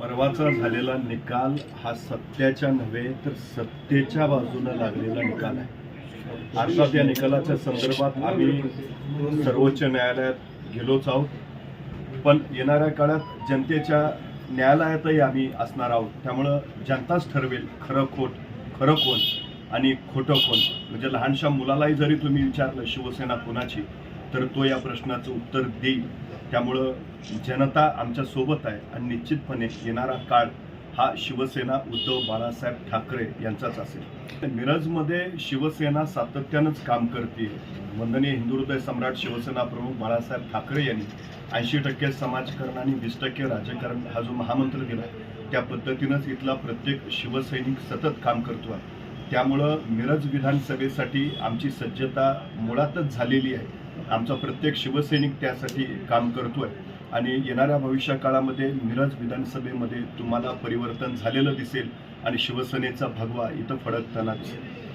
परवाचा झालेला निकाल हा सत्याच्या नव्हे तर सत्तेच्या बाजूनं लागलेला निकाल आहे. अर्थात या निकालाच्या संदर्भात आम्ही सर्वोच्च न्यायालयात गेलोच आहोत. पण येणाऱ्या काळात जनतेच्या न्यायालयातही आम्ही असणार आहोत. त्यामुळं जनताच ठरवेल खरं खोट खरं कोण आणि खोटं कोण म्हणजे लहानशा मुलालाही जरी तुम्ही विचारलं शिवसेना कोणाची तर तो या प्रश्नाचं उत्तर देईल. त्यामुळं जनता आमच्यासोबत आहे आणि निश्चितपणे येणारा काळ हा शिवसेना उद्धव बाळासाहेब ठाकरे यांचाच असेल. मिरजमध्ये शिवसेना सातत्यानंच काम करते. वंदनीय हिंदू हृदय सम्राट शिवसेना प्रमुख बाळासाहेब ठाकरे यांनी ऐंशी टक्के समाजकारण आणि वीस टक्के राजकारण हा जो महामंत्र दिला त्या पद्धतीनंच इथला प्रत्येक शिवसैनिक सतत काम करतो आहे. त्यामुळं मिरज विधानसभेसाठी आमची सज्जता मुळातच झालेली आहे. आमचा प्रत्येक शिवसैनिक त्यासाठी काम करतोय. आणि येणाऱ्या भविष्य काळामध्ये मिरज विधानसभेमध्ये तुम्हाला परिवर्तन झालेलं दिसेल आणि शिवसेनेचा भगवा इथं फडकताना दिसेल